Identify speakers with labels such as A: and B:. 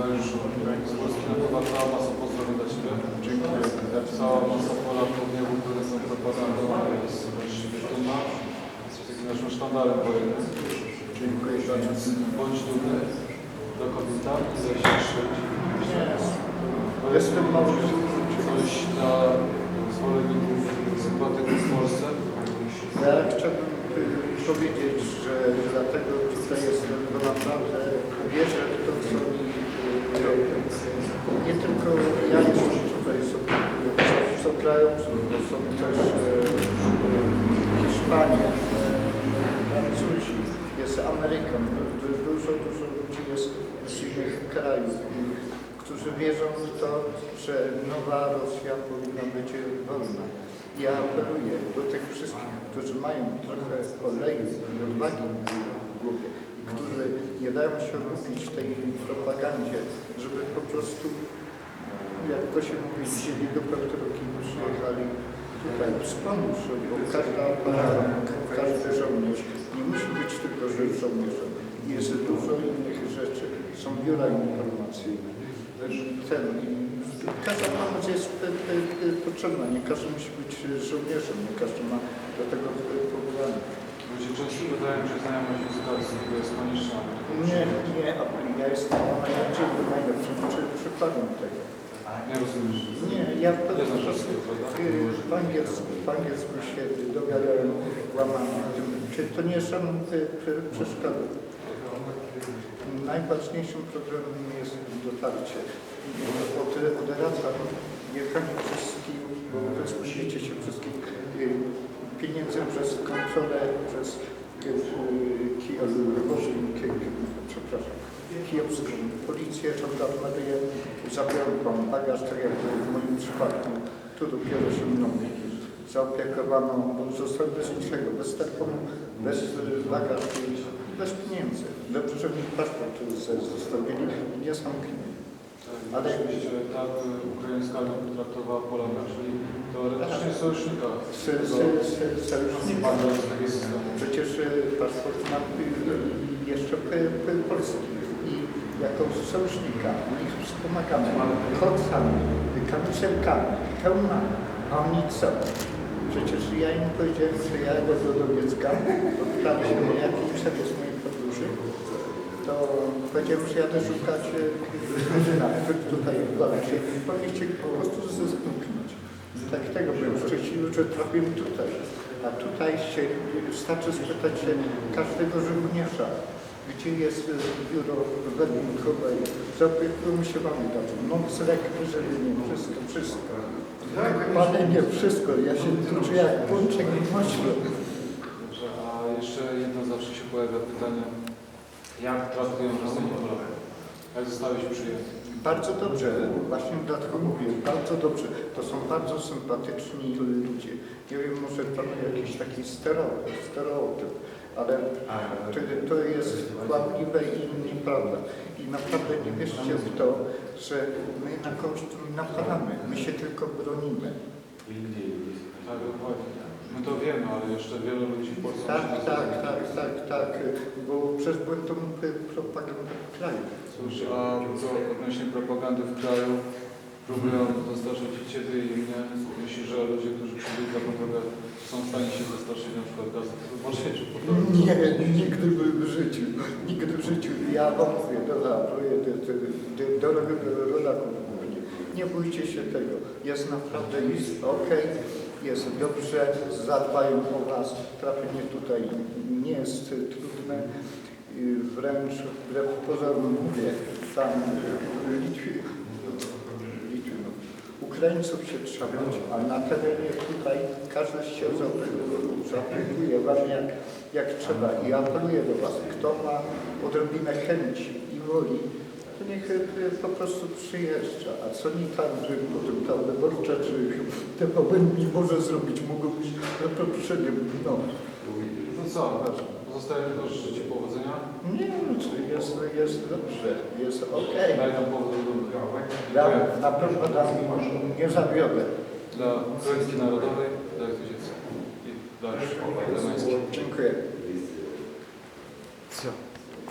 A: Dariusz z Polski napływa cała masa pozdrowień dla Ciebie. Dziękuję. Cała masa Polaków, niebo, które są propagandą, jest właściwie dumna. Jesteś takim naszym sztandarem wojennym.
B: Dziękuję bardzo.
A: Bądź dumny do kobieta i szyć.
B: Jestem.
A: Coś dla zwolenników sympatyków w Polsce.
B: Ja chciałbym powiedzieć, że dlatego tutaj jestem, bo naprawdę wierzę w to, co mi. Nie tylko ja jestem tutaj, są, są bo są też e, e, Hiszpanie, e, Francuzi, jest Amerykan, du- dużo, dużo ludzi jest z innych krajów, którzy wierzą w to, że nowa Rosja powinna być wolna. Ja apeluję do tych wszystkich, którzy mają trochę oleju i odwagi w głowie którzy nie dają się lubić tej propagandzie, żeby po prostu, jak to się mówi, wzięli do Petroki i przyjechali tutaj wspomóc, bo każda każdy żołnierz nie musi być tylko żołnierzem. Jest dużo innych rzeczy. Są biura informacyjne. Ten, każda pomoc jest potrzebna. Nie każdy musi być żołnierzem, nie każdy ma do tego powołanie.
A: Ludzie często wydają, że znajomość rosyjskiego jest konieczna.
B: Nie, nie, ja jestem najlepszym przy- przykładem tego.
A: Nie rozumiesz.
B: Nie, ja po
A: Nie prawda?
B: y, w angielsku, w angielsku się dogadałem łamanie. Czy to nie żadną y, przeszkodą? Najważniejszym problemem jest dotarcie. Od, odradzam jechanie wszystkim, policję, żandarmerię, zabiorą pan bagaż, tak jak w moim przypadku. Tu dopiero się mną zaopiekowano, bo zostałem bez niczego, bez telefonu, bez y, bagażu, bez pieniędzy. Dobrze, że mi paszport zostawili i nie zamknęli.
A: Ale oczywiście tak ukraińska armia potraktowała Polaka, czyli teoretycznie sojusznika.
B: Se- Sojusznika.
A: Systemy.
B: Przecież y, paszport y, jeszcze polski jako sojusznika ich wspomagamy kocami, kamizelkami, hełmami, a oni co? Przecież ja im powiedziałem, że ja jadę do Dobiecka, pytali się mnie, jaki cel jest mojej podróży, to powiedziałem, że jadę szukać Grzyna, który tutaj w się. Oni po prostu zniknąć. Tak tego byłem szczęśliwy, że trafiłem tutaj. A tutaj się wystarczy spytać się każdego żołnierza, gdzie jest biuro wedłunkowe, zaopiekują się wami dadzą. Nocleg, wyżywienie, wszystko, wszystko. Palenie, wszystko. Ja się czuję jak pączek i.
A: Dobrze, a jeszcze jedno zawsze się pojawia pytanie, jak traktują Rosjanie Polaków? Jak zostałeś przyjęty?
B: Bardzo dobrze, właśnie dlatego mówię, bardzo dobrze. To są bardzo sympatyczni ludzie. Nie wiem, może panu jakiś taki stereotyp, stereotyp ale to, to jest kłamliwe i nieprawda. I naprawdę nie wierzcie w to, że my na kogoś napadamy. My się tylko bronimy.
A: Tak, dokładnie. My to wiemy, ale jeszcze wielu ludzi w Polsce
B: Tak, tak, tak, tak, tak, bo przez błędną propagandę w kraju.
A: Cóż, a co odnośnie propagandy w kraju, próbują zastraszyć i Ciebie i mnie. Myślisz, że ludzie, którzy przybyli za drogę są w stanie się zastraszyć na przykład gazet?
B: Nie, nigdy w życiu, nigdy w życiu. Ja wam mówię, dobra, drogi rodaków mówię, nie bójcie się tego. Jest naprawdę jest ok, jest dobrze, zadbają o was. Trafienie tutaj nie jest trudne. Wręcz wbrew pozorom mówię, tam y, Litwi, Ukraińców się trzymać, a na terenie tutaj każdy się zaopiekuje- zaopiekuje wam jak, jak trzeba. I apeluję do was, kto ma odrobinę chęci i woli, to niech y, po prostu przyjeżdża. A co mi tam, że potem ta wyborcza, czy te powinni może zrobić, mogą być na poprzednim, no.
A: Co, dobrze. Pozostaje tylko życie powodzenia.
B: Nie, no jest, jest dobrze, jest okej.
A: Daj nam powód do
B: wyjątek. Na pewno dla mnie może nie zawiodę.
A: Dla Królewskiej Narodowej, dla Tysięcy i dla Rzyszkowa.
B: Dziękuję. Co?